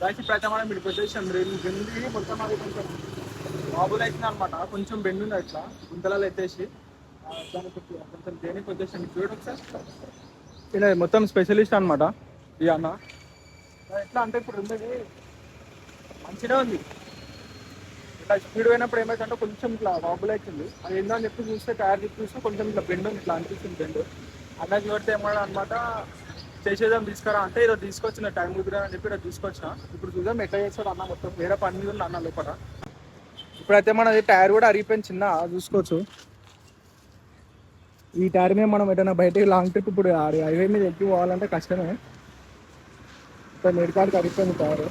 దాచి ఇప్పుడైతే మనం ఇక్కడికి వచ్చేసాం రెండు బెండి మొత్తం అది కొంచెం బాబులు అవుతుంది అనమాట కొంచెం బెండ్ ఉంది అట్లా. గుంతలలో ఎత్తేసి. దానికి కొంచెం దేనికి వచ్చేసాం చూడు ఒకసారి. మొత్తం స్పెషలిస్ట్ అనమాట ఈ అన్న. ఎట్లా అంటే ఇప్పుడు ఉండేది మంచిగా ఉంది. ఇట్లా స్పీడ్ పోయినప్పుడు ఏమైందంటే కొంచెం ఇట్లా వాబుల్ అవుతుంది అది ఏందో అని చెప్పి చూస్తే టైర్ తిప్పి చూస్తే కొంచెం ఇట్లా బెండ్ ఉంది ఇట్లా అనిపిస్తుంది బెండ్. అన్నకి చూడితే ఏమన్నా అనమాట చేసేదాం తీసుకురా అంటే ఈరోజు తీసుకొచ్చిన టైం కుదిరా అని చెప్పి ఈరోజు తీసుకొచ్చిన. ఇప్పుడు చూద్దాం ఎట్లా చేస్తాడు అన్న మొత్తం వేరే పని మీద అన్న లోపల. ఇప్పుడైతే మనది టైర్ కూడా అరిగిపోయింది చిన్న చూసుకోవచ్చు. ఈ టైర్ మీద మనం ఏదైనా బయటకి లాంగ్ ట్రిప్ ఇప్పుడు హైవే మీద ఎక్కి పోవాలంటే కష్టమే. ఇప్పుడు మెడికాడికి అరిగిపోయింది టైర్.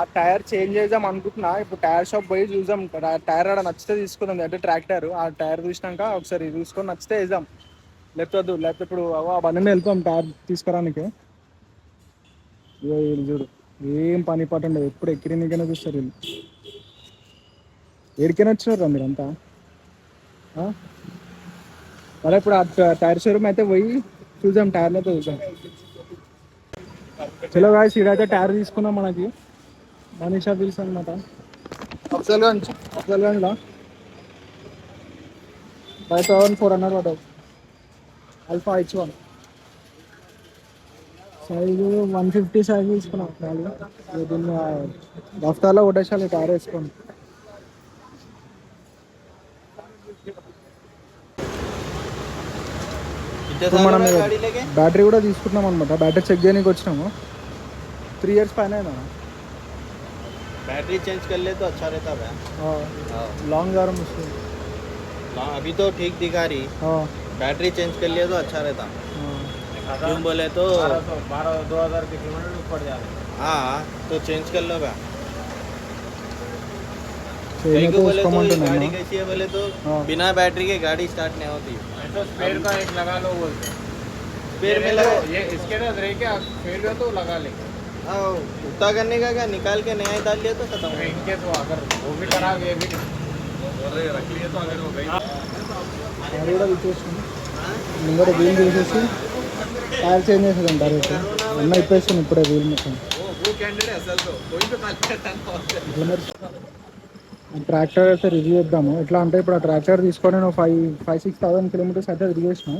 ఆ టైర్ చేంజ్ చేద్దాం అనుకుంటున్నా. ఇప్పుడు టైర్ షాప్ పోయి చూద్దాం. టైర్ ఆడ నచ్చితే తీసుకుందాం. అంటే ట్రాక్టర్ ఆ టైర్ చూసినాక ఒకసారి చూసుకొని నచ్చితే వేద్దాం. లేకపోతే వద్దు లేకపోతే ఇప్పుడు అవో ఆ బండి మీద వెళ్తాం టైర్ తీసుకురానికి. వీళ్ళు చూడు ఏం పని పాట ఉండదు ఎప్పుడు ఎక్కిరినికైనా చూస్తారు వీళ్ళు. ఎడికైనా వచ్చినారా మీరంతా? మరి ఇప్పుడు ఆ టైర్ షోరూమ్ అయితే పోయి చూద్దాం టైర్లు అయితే చూద్దాం. చలో గాయస్ ఇడైతే టైర్ తీసుకున్నాం మనకి. మనీషా బిల్స్ అనమాట అఫ్జల్గంజ్ అఫ్జల్గంజ్లో ఫైవ్ థౌసండ్ ఫోర్ హండ్రెడ్ పడ్డాయి. alpha H one size one fifty size తీసుకున్నాం వాళ్ళు దీన్ని దఫ్తార్లో కొట్టేసాలి కార్ వేసుకోండి ఇప్పుడు మనం బ్యాటరీ కూడా తీసుకుంటున్నాం అనమాట బ్యాటరీ చెక్ చేయడానికి వచ్చినాము త్రీ ఇయర్స్ పైన అయినా बैटरी चेंज कर ले तो अच्छा रहता है లాంగ్ దారం వస్తుంది अभी तो ठीक दिखा रही ఆ, बैटरी चेंज कर लिया तो अच्छा रहता क्यों बोले तो बारह दो हज़ार के किलोमीटर ऊपर जा रहे हाँ तो चेंज कर लो क्या तो बोले तो गाड़ी कैसी है बोले तो बिना बैटरी के गाड़ी स्टार्ट नहीं होती तो स्पेयर का एक लगा लो बोलते स्पेयर में लगा ये इसके ना फेल हुआ तो लगा करने का क्या निकाल के नया डाल लिया तो खत्म इनके तो अगर वो भी खराब ये भी रख लिए तो अगर वो गई ముందర వీలు తీసేసి టైర్ చేంజ్ చేసేది డైరెక్ట్. అన్న ఇప్పేసాను ఇప్పుడే వీల్ మొత్తం. ట్రాక్టర్ అయితే రివ్యూ చేద్దాము. ఎట్లా అంటే ఇప్పుడు ఆ ట్రాక్టర్ తీసుకొని నేను five five six thousand kilometres అయితే తిరిగేసిన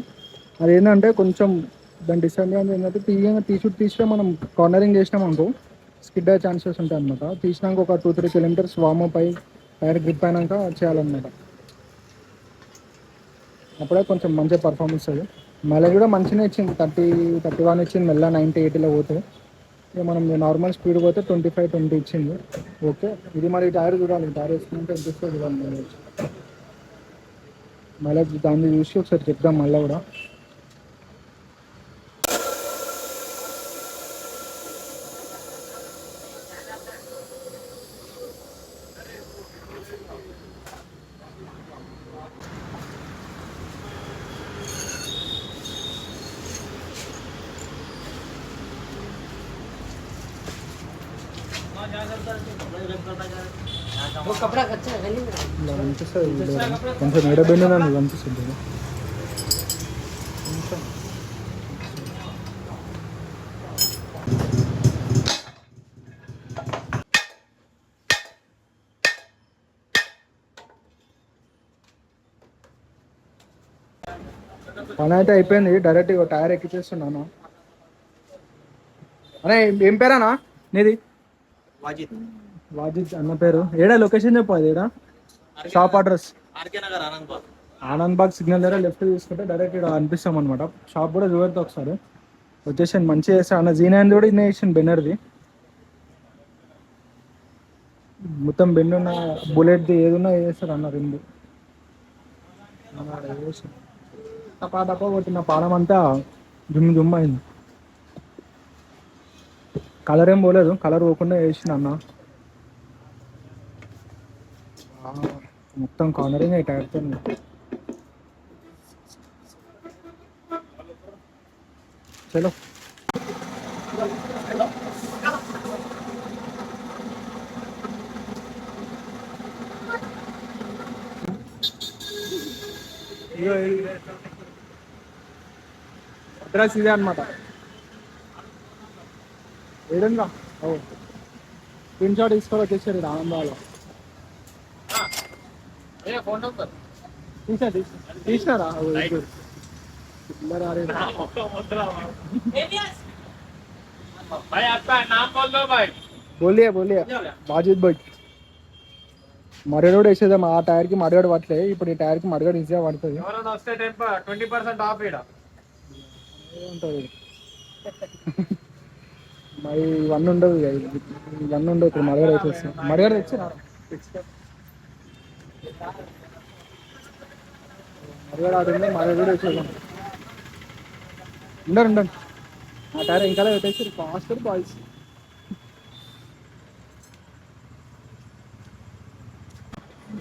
అది ఏంటంటే కొంచెం దాని డిసడ్వాంటేజ్ ఏంటంటే తీయంగా తీసుడు తీసినా మనం కార్నరింగ్ చేసినాం అనుకో స్కిడ్ అయ్యే ఛాన్సెస్ ఉంటాయి అనమాట తీసినాక ఒక two three kilometres warm up అయి టైర్ గ్రిప్ అయినాక చేయాలన్నమాట. అప్పుడే కొంచెం మంచిగా పర్ఫార్మెన్స్ అది మైలేజ్ కూడా మంచిగా ఇచ్చింది. థర్టీ థర్టీ వన్ ఇచ్చింది. మెల్ల నైంటీ ఎయిటీలో పోతే. ఇక మనం నార్మల్ స్పీడ్ పోతే ట్వంటీ ఫైవ్ ట్వంటీ ఇచ్చింది. ఓకే. ఇది మరి టైర్ చూడాలి. టైర్ వేసుకుంటే ఎంత ఇస్తుందో చూడాలి. మైలేజ్ మైలేజ్ దాన్ని చూసి ఒకసారి చెప్దాం మళ్ళీ కూడా. కొంచెం ఎడబెండి నన్ను కనిపిస్తుంది పని అయితే అయిపోయింది. డైరెక్ట్ ఇక టైర్ ఎక్కిచేస్తున్నాను అరే ఏం పేరానా? నీది? వాజిద్. అన్న పేరు. ఏడా లొకేషన్ చెప్పాలి ఏడా? Shop address. R K Nagar Anand Bagh. Anand Bagh signal దగ్గర లెఫ్ట్ తీసుకుంటే డైరెక్ట్ ఇక్కడ అనిపిస్తాం అనమాట షాప్ కూడా చూడతా ఒకసారి. వచ్చేసాను మంచిగా చేస్తాను అన్న జీనా కూడా ఇన్నే చేసాను బెనర్ది. మొత్తం బెన్ను ఉన్న బుల్లెట్ది ఏది ఉన్నా చేస్తారు అన్న రెండు. టపా టపా కొట్టిన పానం అంతా జుమ్ జుమ్ అయింది. కలర్ ఏం పోలేదు. కలర్ పోకుండా వేసిన అన్న. మొత్తం కార్నరింగ్ అయితే టైర్తో చలో అడ్రస్ ఇదే. అనమాట ఏడంగా? ఓ. స్క్రీన్ షాట్ తీసుకొని వచ్చేసారు ఆనందాలో. తీసా తీసినారా? బోలియా బోలియా. బాజిద్ భాయ్ మరగడు వేసేదాం ఆ టైర్కి మరగడు పట్టలే. ఇప్పుడు ఈ టైర్కి మరగడు ఈజీగా పడుతుంది. ట్వంటీ పర్సెంట్ ఆఫ్ ఉంటుంది మరి ఇవన్నీ ఉండవు ఇక. ఇవన్నీ ఉండవు ఇప్పుడు వచ్చేసి మడగడ తెచ్చి మడగడ ఆడుంది మడగడ కూడా వచ్చేసాం ఉండరు ఉండండి. ఆ టైర్ ఇంకా పెట్టేసి ఫాస్ట్ బాయ్స్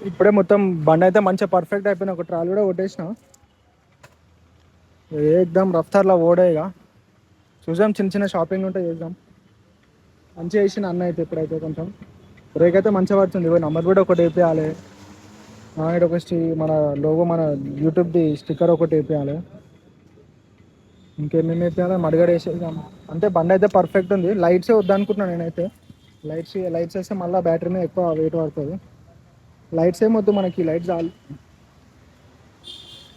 ఇప్పుడే మొత్తం బండి అయితే మంచిగా పర్ఫెక్ట్ అయిపోయిన ఒక ట్రాల్ కూడా కొట్టేసిన. ఏకదం రఫ్తార్లో ఓడేగా ఇక. చూసాం చిన్న చిన్న షాపింగ్ ఉంటే చేద్దాం. మంచిగా చేసిన అన్న అయితే ఇప్పుడైతే కొంచెం. బ్రేక్ అయితే మంచిగా పడుతుంది నంబర్ కూడా ఒకటి వేపేయాలి. ఇక్కడ ఒక స్టీ మన లోగో మన యూట్యూబ్ది స్టిక్కర్ ఒకటి వేపేయాలి. ఇంకేమేమి వేపేయాలి? మడిగడ వేసేద్దాం అంటే బండి అయితే పర్ఫెక్ట్ ఉంది. లైట్సే వద్దనుకుంటున్నాను నేనైతే. లైట్స్ లైట్స్ వేస్తే మళ్ళీ బ్యాటరీ మీద ఎక్కువ వెయిట్ పడుతుంది. లైట్స్ ఏమొద్దు మనకి. లైట్స్ చాలు.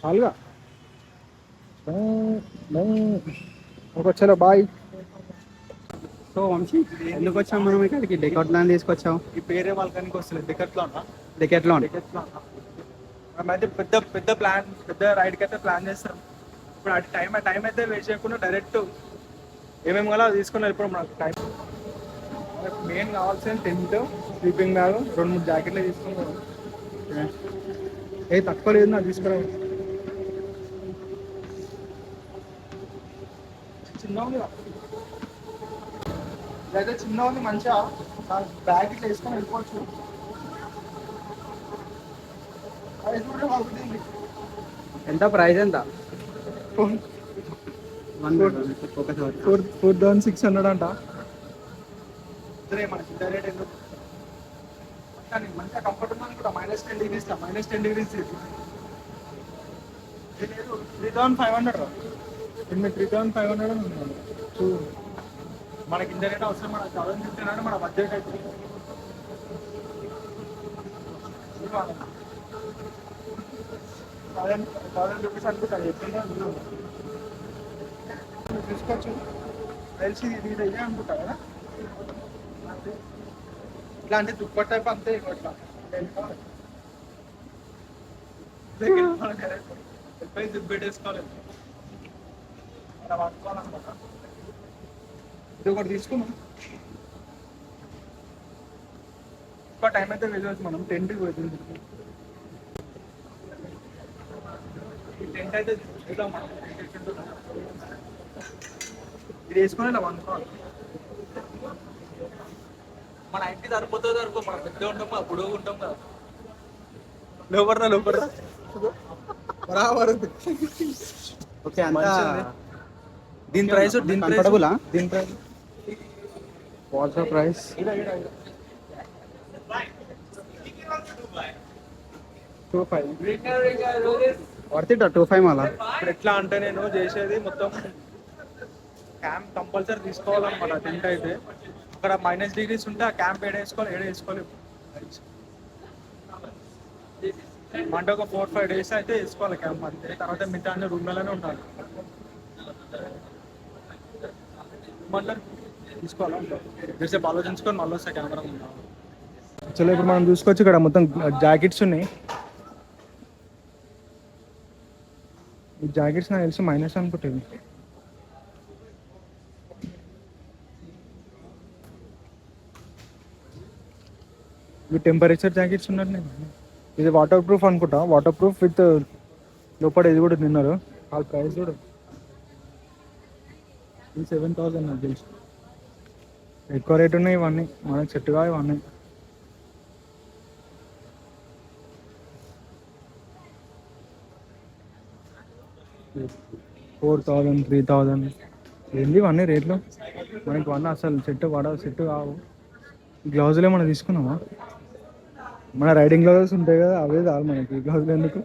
చాలుగా. ఒక చలో బాయ్ సో వంశీ ఎందుకు వచ్చాం మనం ఇక్కడికి? డెకౌట్ ల్యాండ్ తీసుకొచ్చాం ఈ పేరే వాళ్ళకి వస్తలేదు టికెట్లో ఉన్నా డెకెట్లో టికెట్లో ఉన్నా మేమైతే పెద్ద పెద్ద ప్లాన్ పెద్ద రైడ్కి అయితే ప్లాన్ చేస్తాం. ఇప్పుడు అటు టైం టైం అయితే వేస్ట్ చేయకుండా డైరెక్ట్ ఏమేమి కావాలో అది తీసుకుని వెళ్ళిపోవడం మనకు టైం మెయిన్ కావాల్సిన టెంట్ స్లీపింగ్ బ్యాగ్ రెండు మూడు జాకెట్లు తీసుకున్నాం ఏ తక్కువ లేదు నాకు తీసుకురా. చిన్న ఇదైతే చిన్న ఉంది మంచిగా బ్యాగ్ ఇట్లా వేసుకొని వెళ్ళిపోవచ్చు. ఎంత ప్రైస్ ఎంత? Four four thousand six hundred అంట. కానీ మంచిగా కంఫర్ట్ ఉంది కూడా minus ten degrees minus ten degrees three thousand five hundred three thousand five hundred మనకి ఇంత రేట్ అవసరం మన ఫిఫ్టీన్ అంటే మన బడ్జెట్ అయితే. థౌసండ్ థౌసండ్ రూపీస్ అనుకుంటాను చెప్పిందే తీసుకోవచ్చు తెలిసి ఇది ఇదే అనుకుంటా కదా ఇట్లాంటి దుప్పట్ టైప్ అంతే ఇంకో ఇట్లా వెళ్ళిపోయి దుప్పి పెట్టేసుకోవాలి. అలా ఇది ఒకటి తీసుకున్నాం ఎక్కువ టైం అయితే వెళ్ళవచ్చు మనం. టెంట్కి పోతుంది టెంట్ అయితే చూద్దాం మనం. ఇది వేసుకొని ఇలా వండుకోవాలి. మన ఇంటి సరిపోతుంది సరిపో మనం పెద్ద ఉంటాం కదా పొడుగు ఉంటాం కదా. లోపడరా లోపడరా. బరాబర్. ఓకే అంతా. దీని ప్రైస్ దీని ప్రైస్. దీని price. WhatsApp price two five worth two five మళ్ళా ఇప్పుడు ఎట్లా అంటే నేను చేసేది మొత్తం క్యాంప్ కంపల్సరీ తీసుకోవాలన్నమాట టెంట్ అయితే. అక్కడ మైనస్ డిగ్రీస్ ఉంటే ఆ క్యాంప్ ఏడ వేసుకోవాలి ఏడ వేసుకోవాలి. అంటే ఒక ఫోర్ ఫైవ్ డేస్ అయితే వేసుకోవాలి క్యాంప్ అంతే. తర్వాత మిగతా అన్ని రూమ్లలోనే ఉండాలి. మళ్ళీ తీసుకోవాలా? జస్ట్ ఆలోచించుకొని మళ్ళీ వస్తాయి కెమెరా చలో ఇప్పుడు మనం చూసుకోవచ్చు ఇక్కడ మొత్తం జాకెట్స్ ఉన్నాయి. ఈ జాకెట్స్ నాకు తెలిసి మైనస్ అనుకుంటుంది ఇవి టెంపరేచర్ జాకెట్స్ ఉన్నట్టు ఇది వాటర్ ప్రూఫ్ అనుకుంటా. వాటర్ ప్రూఫ్ విత్ లోపల ఇది కూడా తిన్నారు వాళ్ళ ప్రైస్ కూడా. ఇది సెవెన్ థౌసండ్ నాకు తెలుసు. ఎక్కువ రేట్ ఉన్నాయి ఇవన్నీ. మనకు సెట్గా ఇవన్నీ. ఫోర్ థౌజండ్ త్రీ థౌజండ్ ఏంది ఇవన్నీ రేట్లు? మనకి ఇవన్నీ అసలు సెట్ పడ సెట్ కావు. గ్లౌజులు ఏమైనా తీసుకున్నామా మన రైడింగ్ గ్లౌజెస్ ఉంటాయి కదా అవే చాలు మనకి. గ్లౌజులు ఎందుకు?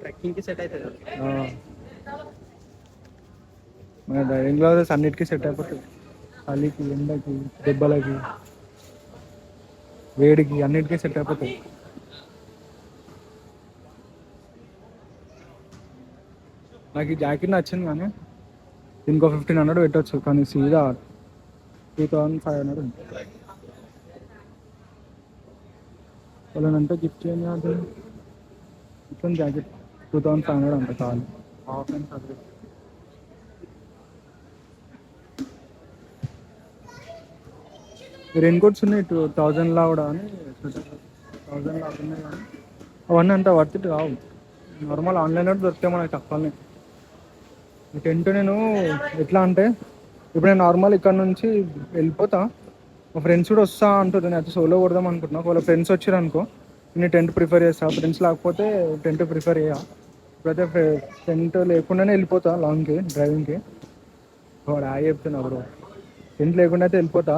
ట్రెక్కింగ్కి సెట్ అవుతుంది. మన డ్రైవింగ్ గ్లౌజెస్ అన్నిటికీ సెట్ అయిపోతుంది చలికి ఎండకి దెబ్బలకి వేడికి అన్నిటికీ సెట్ అయిపోతుంది నాకు ఈ జాకెట్ నచ్చింది కానీ ఇంకో ఫిఫ్టీన్ హండ్రెడ్ పెట్టచ్చు కానీ సీదా టూ థౌజండ్ ఫైవ్ హండ్రెడ్ ఉంది. వాళ్ళనంటే గిఫ్ట్ చేయండి ఇట్లా jacket. Two thousand five hundred అంట చాలు. హాఫ్ అండ్ చదివి రెయిన్ కోట్స్ ఉన్నాయి టూ థౌజండ్లా కూడా అని థౌజండ్లా ఉన్నాయి కానీ అవన్నీ అంత వర్త్ కావు. నార్మల్ ఆన్లైన్లో దొరికితే మనకి తక్కువనే టెంట్ నేను ఎట్లా అంటే ఇప్పుడు నేను నార్మల్ ఇక్కడ నుంచి వెళ్ళిపోతా. మా ఫ్రెండ్స్ కూడా వస్తా అంటారు నేను అయితే సోలో కొడదాం అనుకుంటున్నా. ఒకవేళ ఫ్రెండ్స్ వచ్చారు అనుకో నేను టెంట్ ప్రిఫర్ చేస్తా. ఫ్రెండ్స్ లేకపోతే టెంట్ ప్రిఫర్ చేయ. ఇప్పుడైతే టెంట్ లేకుండానే వెళ్ళిపోతా లాంగ్కి డ్రైవింగ్కి వాడు ఆ చెప్తున్నా బ్రో. టెంట్ లేకుండా అయితే వెళ్ళిపోతా.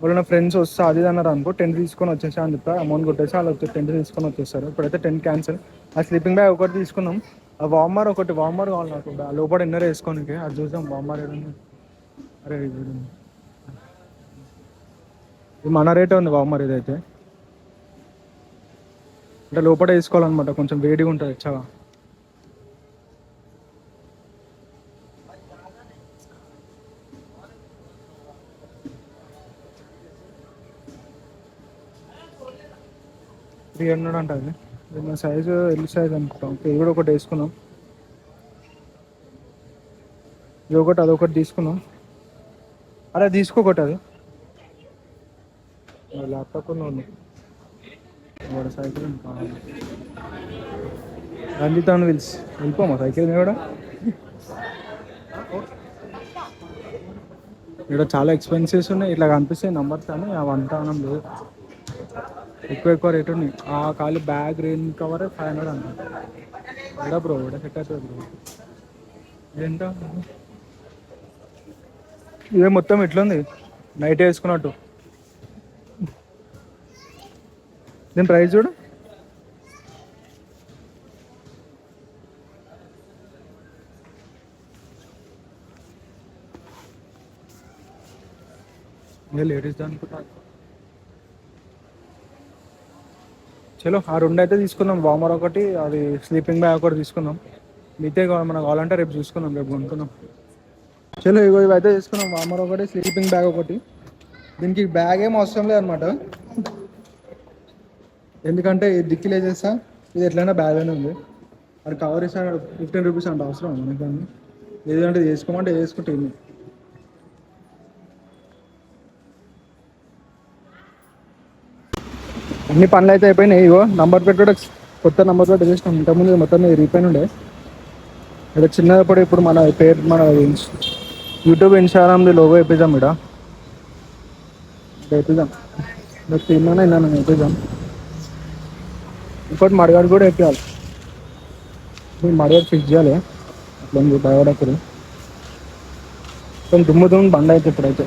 వాళ్ళు నా ఫ్రెండ్స్ వస్తా అది ఇది అన్నారు అనుకో టెంట్ తీసుకొని వచ్చేసా అని చెప్తా అమౌంట్ కొట్టేసి వాళ్ళు వచ్చి టెంట్ తీసుకొని వచ్చేస్తారు. ఇప్పుడైతే టెంట్ క్యాన్సిల్. ఆ స్లీపింగ్ బ్యాగ్ ఒకటి తీసుకున్నాం. ఆ వార్మర్ ఒకటి వార్మర్ కావాలి నాకు. ఆ లోపల ఇన్నర్ వేసుకోనికి. అది చూద్దాం వామర్ ఏదన్నా అరే ఇది మన రేటే ఉంది వార్మర్ ఇదైతే. అంటే లోపల వేసుకోవాలన్నమాట. కొంచెం వేడిగా ఉంటుంది చాలా త్రీ హండ్రెడ్ అంట అది. ఇది నా సైజు ఎల్ సైజ్ అనుకుంటాం. ఇది కూడా ఒకటి వేసుకున్నాం. ఇది ఒకటి అదొకటి తీసుకున్నాం. అరే తీసుకోకటి అది. ల్యాప్టాప్ ఉంది. వాడు సైకిల్ రంజిత్ అని పిలిచి. వెళ్ళిపోమా? సైకిల్ మీద కూడా ఇక్కడ చాలా ఎక్స్పెన్సెస్ ఉన్నాయి. ఇట్లా కనిపిస్తాయి నంబర్స్ కానీ అవి అంతా లేదు. ఎక్కువ ఎక్కువ రేట్ ఉన్నాయి. ఆ ఖాళీ bag rain cover five hundred అంట. ఎడా బ్రో ఎడా సెట్ అవుతుంది బ్రో ఎంత ఇదే మొత్తం ఎట్లుంది? నైట్ వేసుకున్నట్టు. దీని ప్రైస్ చూడు. ఇదే లేడీస్ అనుకుంటా. చలో ఆ రెండు అయితే తీసుకుందాం. వామర్ ఒకటి అది స్లీపింగ్ బ్యాగ్ ఒకటి తీసుకుందాం. మిగతా కావాలి మనకు కావాలంటే రేపు చూసుకుందాం రేపు కొనుక్కుందాం. చలో ఇగో ఇవి అయితే తీసుకున్నాం వామర్ ఒకటి స్లీపింగ్ బ్యాగ్ ఒకటి. దీనికి బ్యాగ్ ఏం అవసరం లేదనమాట ఎందుకంటే ఇది దిక్కిలు వేసేస్తా ఇది ఎట్లయినా బ్యాగ్లోనే ఉంది. అది కవర్ ఇస్తాను ఫిఫ్టీన్ రూపీస్ అంటే అవసరం మనకి దాన్ని? ఏదంటే వేసుకోమంటే వేసుకుంటే అన్ని పనులు అయితే అయిపోయినాయి. ఇగో నంబర్ ప్లేట్ కూడా కొత్త నంబర్ ప్లేట్ వేసినాం ఇంతకుముందు మొత్తం మీద రీపైన్ ఉండే. ఇక్కడ చిన్నప్పుడు ఇప్పుడు మన పేరు మన యూట్యూబ్ ఇన్స్టాగ్రామ్ది లోగో వేపిద్దాం ఇక్కడ వేపిద్దాం. నాకు తిన్నాను విన్నాను వేపిద్దాం. ఇంకోటి మడగాడు కూడా వేపించాలి ఈ ఫిక్స్ చేయాలి. అట్లా ఉంది భయపడకూడదు కొంచెం దుమ్ము దుమ్ము బండ అయితే ఇప్పుడైతే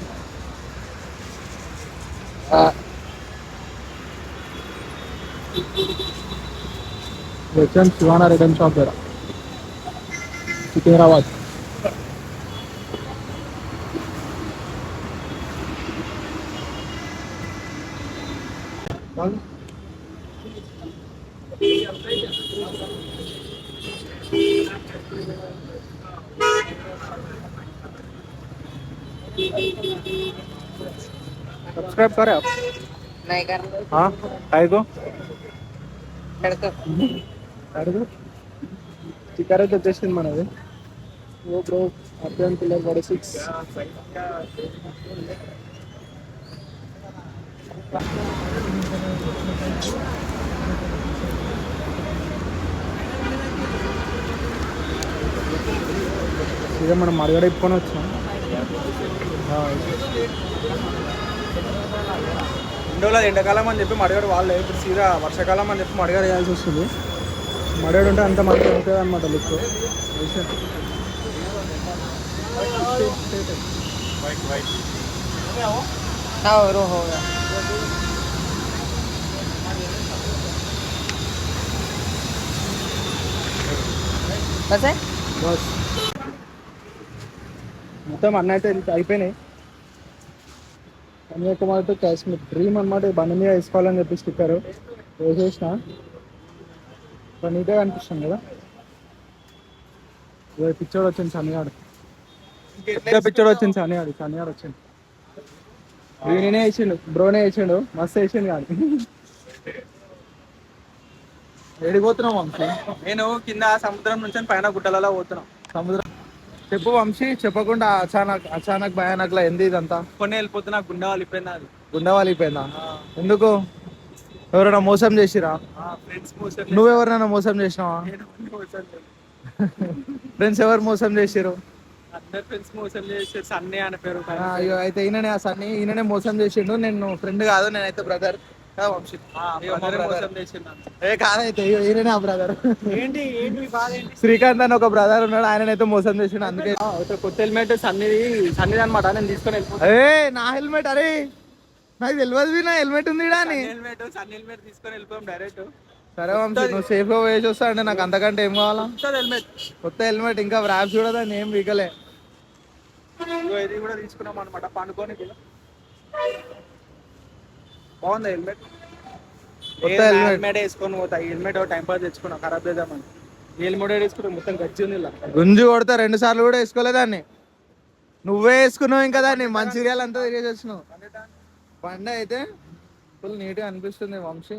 वचन सुहाणा रिटर्न शॉप जरा. सिकिंद्राबाद सबस्क्राईब करा. नाही कर हा? काय गो? అడుగు. చికెన్ అయితే వచ్చేసింది మనది. ఓ బ్రో అర్థం పిల్లర్ పడే సిక్స్ ఇదే మనం మడగడ ఇప్పుకొని వచ్చినాం. రోజులు ఎండాకాలం అని చెప్పి మడగడు వాళ్ళే. ఇప్పుడు సీదా వర్షాకాలం అని చెప్పి మడగడు వేయాల్సి వస్తుంది. మడగడు ఉంటే అంత మంచి ఉంటుంది అనమాట లుక్ మొత్తం అన్నైతే అయితే అయిపోయినాయి. కన్యాకుమారి కాశ్మీర్ డ్రీమ్ అనమాట ఈ బండి మీద వేసుకోవాలని చెప్పి స్టిక్కర్ వేసేసిన. నీట్గా అనిపిస్తుంది కదా. పిక్చర్ వచ్చింది పెద్ద పిక్చర్ వచ్చింది సన్నిగాడు సన్నిగాడు వచ్చింది. ఈయననే వేసిండు బ్రోనే వేసిండు మస్తు వేసిండు కాదు ఏడిపోతున్నాం నేను కింద సముద్రం నుంచి పైన గుట్టలలో పోతున్నాం. సముద్రం చెప్పు వంశీ చెప్పకుండా అచానక్ అచానక్ భయానక్లా ఎందు ఇదంతా? కొన్ని వెళ్ళిపోతున్నా గుండె వాళ్ళిపోయింది అది. గుండె వాలిపోయిందా? ఎందుకు? ఎవరైనా మోసం చేసిరా? ఫ్రెండ్స్ మోసం నువ్వెవరైనా మోసం చేసినావా? ఫ్రెండ్స్ ఎవరు మోసం చేసిరు అందరు ఫ్రెండ్స్ మోసం చేసి సన్నీ అని పేరు ఆ, అయ్యో అయితే ఈయననే ఆ సన్ని ఈయననే మోసం చేసిండు. నేను ఫ్రెండ్ కాదు నేనైతే బ్రదర్ ఏ కాదైతే ఈయననే ఆ బ్రదర్ ఏంటి ఏంటి బాధ ఏంటి? శ్రీకాంత్ అని ఒక బ్రదర్ ఉన్నాడు ఆయననైతే మోసం చేసిండు అందుకే. కొత్త హెల్మెట్ సన్నీది సన్నీది అనమాట నేను తీసుకొని వెళ్ళిపోతాను ఏ నా హెల్మెట్ అరే నాకు తెలియదు నా హెల్మెట్ ఉంది అని. హెల్మెట్ సన్ హెల్మెట్ తీసుకొని వెళ్ళిపోయాం డైరెక్ట్ సరే వంశీ నువ్వు సేఫ్గా వేసి వస్తా అంటే నాకు అంతకంటే ఏం కావాలా? కొత్త హెల్మెట్ కొత్త హెల్మెట్ ఇంకా ర్యాప్ చూడదని ఏం వీకలే ఇది కూడా తీసుకున్నాం అనమాట పండుకొని కూడా బాగుంది హెల్మెట్. కొత్త హెల్మెట్. వేసుకొని పోతా హెల్మెట్ టైం పాస్ తెచ్చుకున్నా ఖరాబ్ చేద్దామని హెల్మెట్ వేసుకుంటే మొత్తం గజ్జి ఉంది ఇలా. గుంజు కొడతా రెండు సార్లు కూడా వేసుకోలేదాన్ని నువ్వే వేసుకున్నావు ఇంకా దాన్ని మంచిర్యాల అంతా తిరిగేసి వచ్చినావు బండి అయితే ఫుల్ నీట్గా అనిపిస్తుంది వంశీ.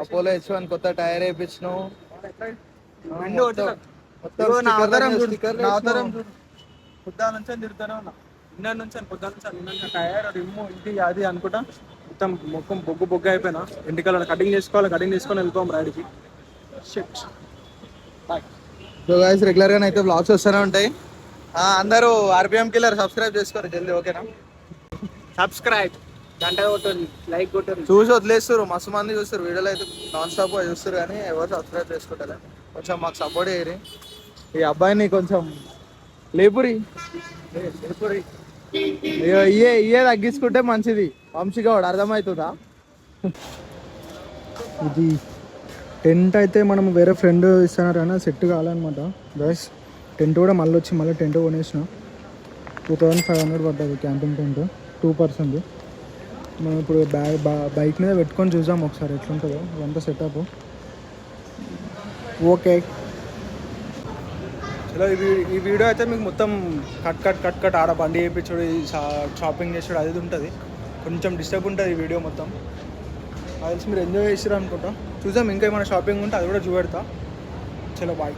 అపోలో హెచ్ వన్ కొత్త టైర్ వేయించినావు విండో కొట్టినా. మొత్తం ఇదిగో నా sticker అవతారం లు- చూడు, sticker లు నా వేసినావు. అవతారం చూడు. పొద్దున నుంచి తిరుగుతూనే ఉన్నా. నిన్న నుంచి పొద్దున నుంచి టైర్ రిమ్ము ఇది అది అనుకుంటా. మొత్తం మొక్కం బొగ్గు బొగ్గు అయిపోయినా. ఇంటికల్లా కటింగ్ చేసుకోవాలి కటింగ్ చేసుకొని వెళ్ళిపోం రైడ్కి. షిట్ సో గాయస్ రెగ్యులర్గా అయితే బ్లాగ్స్ వస్తూనే ఉంటాయి. అందరూ ఆర్పిఎం కిల్లర్ సబ్స్క్రైబ్ చేసుకోరు జల్దీ ఓకేనా సబ్స్క్రైబ్ గంట కొట్టండి లైక్ కొట్టండి. చూసి వదిలేస్తారు మస్తు మంది చూస్తారు వీడియోలో అయితే నాన్ స్టాప్ చూస్తారు కానీ ఎవరు సబ్స్క్రైబ్ చేసుకుంటారు కొంచెం మాకు సపోర్ట్ చేయరు. ఈ అబ్బాయిని కొంచెం లేపురి. ఇయ్యో, ఇయే ఇయే తగ్గించుకుంటే మంచిది. వంశీగౌడ్ అర్థమవుతుందా ఇది టెంట్ అయితే మనం వేరే ఫ్రెండ్ ఇస్తున్నారు కానీ సెట్ కావాలన్నమాట. గైస్ టెంట్ కూడా మళ్ళీ వచ్చి మళ్ళీ టెంట్ కొనేసిన. టూ థౌజండ్ ఫైవ్ హండ్రెడ్ పడ్డది క్యాంపింగ్ టెంట్. టూ పర్సెంట్ మనం ఇప్పుడు బ్యాగ్ బైక్ మీద పెట్టుకొని చూద్దాం ఒకసారి. ఎట్లుంటుందో ఇదంతా సెటప్ ఓకే ఇలా ఈ ఈ వీడియో అయితే మీకు మొత్తం కట్ కట్ కట్ కట్ ఆడ బండి చేయించుడు షాపింగ్ చేసాడు అది ఉంటుంది. కొంచెం డిస్టర్బ్ ఉంటుంది ఈ వీడియో మొత్తం. అది తెలిసి మీరు ఎంజాయ్ చేసారు అనుకుంటా. చూద్దాం ఇంకా ఏమైనా షాపింగ్ ఉంటే అది కూడా చూపెడతా. చలో బాయ్